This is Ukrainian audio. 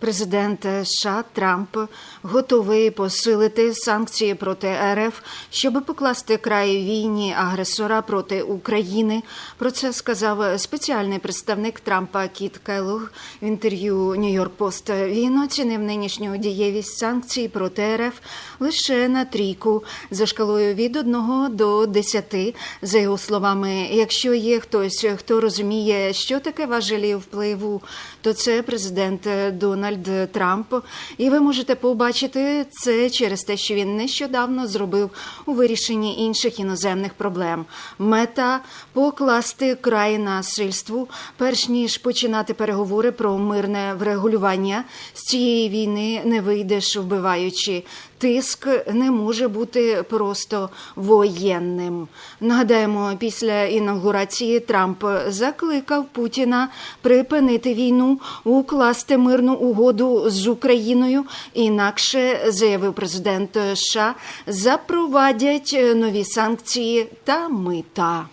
Президент США Трамп готовий посилити санкції проти РФ, щоб покласти край війні агресора проти України. Про це сказав спеціальний представник Трампа Кіт Келлог в інтерв'ю Нью-Йорк Пост. Він оцінив нинішню дієвість санкцій проти РФ лише на трійку за шкалою від 1 до 10. За його словами, якщо є хтось, хто розуміє, що таке важелі впливу, то це президент Дональд Трамп. І ви можете побачити це через те, що він нещодавно зробив у вирішенні інших іноземних проблем. Мета покласти край насильству, перш ніж починати переговори про мирне врегулювання з цієї війни не вийдеш, вбиваючи. Тиск не може бути просто воєнним. Нагадаємо, після інаугурації Трамп закликав Путіна припинити війну, укласти мирну угоду з Україною. Інакше заявив президент США, запровадять нові санкції та мита.